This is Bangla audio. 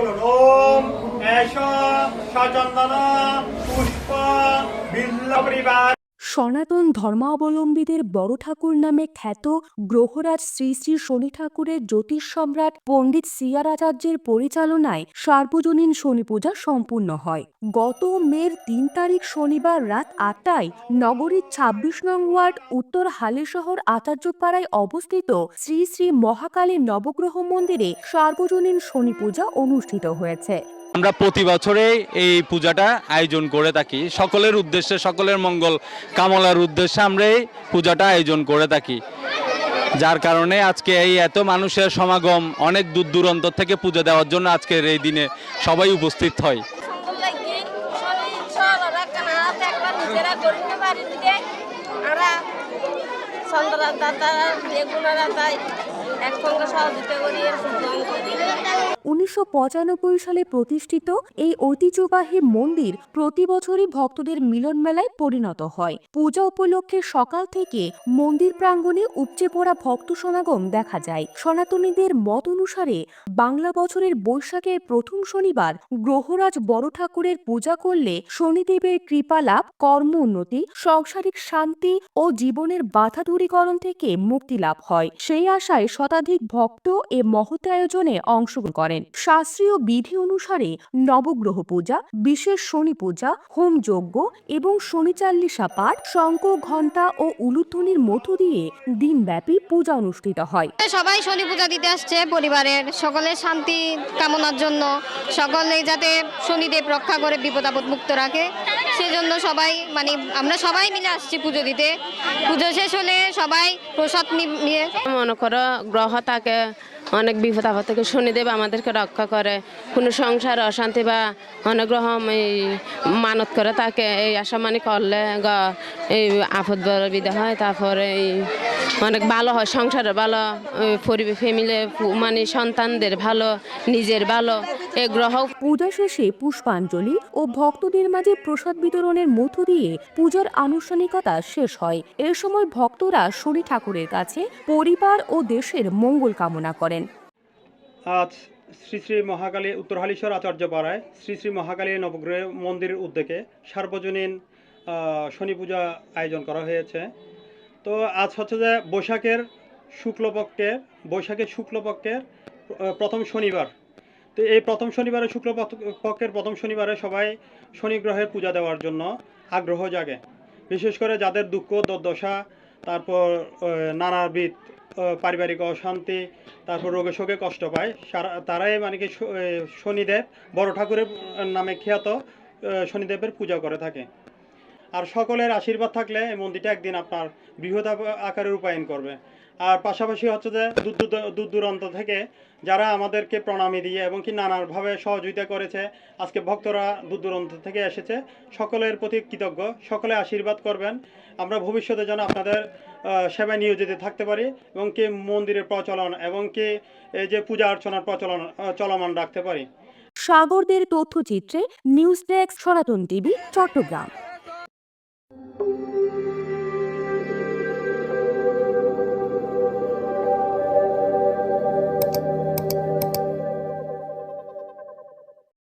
কলরম এস সচন্দনা পুষ্প বিল্ল পরিবার সনাতন ধর্মাবলম্বীদের বড় ঠাকুর নামে খ্যাত গ্রহরাজ শ্রী শ্রী শনি ঠাকুরের জ্যোতিষ সম্রাট পণ্ডিত সিয়ার আচার্যের পরিচালনায় সার্বজনীন শনি পূজা সম্পূর্ণ হয়। গত মের তিন তারিখ শনিবার রাত আটটায় নগরীর ছাব্বিশ নং ওয়ার্ড উত্তর হালিশহর আচার্যপাড়ায় অবস্থিত শ্রী শ্রী মহাকালী নবগ্রহ মন্দিরে সার্বজনীন শনি পূজা অনুষ্ঠিত হয়েছে। আমরা প্রতি বছরে এই পূজাটা আয়োজন করে থাকি। সকলের উদ্দেশ্যে, সকলের মঙ্গল কামলার উদ্দেশ্যে আমরা এই পূজাটা আয়োজন করে থাকি। যার কারণে আজকে এই এত মানুষের সমাগম, অনেক দূর দূরান্ত থেকে পূজা দেওয়ার জন্য আজকের এই দিনে সবাই উপস্থিত হয়। আমরা একসঙ্গে সালে প্রতিষ্ঠিত এই ঐতিহ্যবাহী মন্দির প্রতি বছরই ভক্তদের মিলন মেলায় পরিণত হয়। পূজা উপলক্ষে সকাল থেকে মন্দির প্রাঙ্গণে উপচে পড়া ভক্ত সমাগম দেখা যায়। সনাতনীদের মত অনুসারে বাংলা বছরের বৈশাখের প্রথম শনিবার গ্রহরাজ বড় ঠাকুরের পূজা করলে শনিদেবের কৃপা কর্ম উন্নতি, সংসারিক শান্তি ও জীবনের বাধা দূরীকরণ থেকে মুক্তি লাভ হয়। সেই আশায় শতাধিক ভক্ত এ মহৎ আয়োজনে অংশগ্রহণ করেন। শাস্ত্রীয় বিধি অনুসারে নবগ্রহ পূজা বিশেষ শনি পূজা হোম যজ্ঞ এবং শনিচাল্লিশা পাঠ শঙ্খ ঘণ্টা ও উলুধ্বনির মধ্য দিয়ে দিনব্যাপী পূজা অনুষ্ঠিত হয়। সবাই শনি পূজা দিতে আসছে পরিবারের সকলের শান্তি কামনার জন্য। সকলে যাতে শনিদেব রক্ষা করে বিপদ আপদ মুক্ত রাখে। সেজন্য সবাই মানে আমরা সবাই মিলে আসছি পুজো দিতে। পুজো শেষ হলে সবাই প্রসাদ নি- নিয়ে মনে করো গ্রহ তাকে অনেক বিপদ আপদ থেকে শনিদেব আমাদেরকে রক্ষা করে। কোনো সংসার অশান্তি বা অনুগ্রহ এই মানত করে তাকে এই আশা মানে করলে এই আপদ বিদে হয়, তারপরে এই অনেক ভালো হয় সংসারের ভালো পরিবেশ ফ্যামিলি মানে সন্তানদের ভালো নিজের ভালো এই গ্রহ পূজা শেষে পুষ্পাঞ্জলি ও ভক্তদের মাঝে প্রসাদ বিতরণের মধ্য দিয়ে পূজার আনুষ্ঠানিকতা শেষ হয়। এ সময় ভক্তরা শনি ঠাকুরের কাছে পরিবার ও দেশের মঙ্গল কামনা করেন। আজ শ্রী শ্রী মহাকালী উত্তর হালিশ্বর আচার্যপাড়ায় শ্রী শ্রী মহাকালী নবগ্রহ মন্দিরের উদ্যোগে সার্বজনীন শনি পূজা আয়োজন করা হয়েছে। তো আজ হচ্ছে যে বৈশাখের শুক্লপক্ষের বৈশাখের শুক্লপক্ষের প্রথম শনিবার। তো এই প্রথম শনিবারে, শুক্লপক্ষের প্রথম শনিবারে সবাই শনি গ্রহের পূজা দেওয়ার জন্য আগ্রহ জাগে। বিশেষ করে যাদের দুঃখ, দুর্দশা, তারপর নানাবিধ পারিবারিক অশান্তি, তারপর রোগে শোকে কষ্ট পায় তারাই মানে কি শনিদেব বড় ঠাকুরের নামে খ্যাত শনিদেবের পূজা করে থাকে। আর সকলের আশীর্বাদ থাকলে এই মন্দিরটা একদিন আপনার বৃহৎ আকারে রূপায়ণ করবে। আর পাশাপাশি হচ্ছে যে দূর দূর- দূর দূরান্ত থেকে যারা আমাদেরকে প্রণামী দিয়ে এবং কি নানাভাবে সহযোগিতা করেছে, আজকে ভক্তরা দূর দূরান্ত থেকে এসেছে, সকলের প্রতি কৃতজ্ঞ, সকলে আশীর্বাদ করবেন। আমরা ভবিষ্যতে যেন আপনাদের সেবায় নিয়োজিত থাকতে পারি এবং কি মন্দিরের প্রচলন এবং কি এই যে পূজা অর্চনার প্রচলন চলমান রাখতে পারি। সাগরদের তথ্যচিত্রে news desk Sanatan TV, Chattogram. Música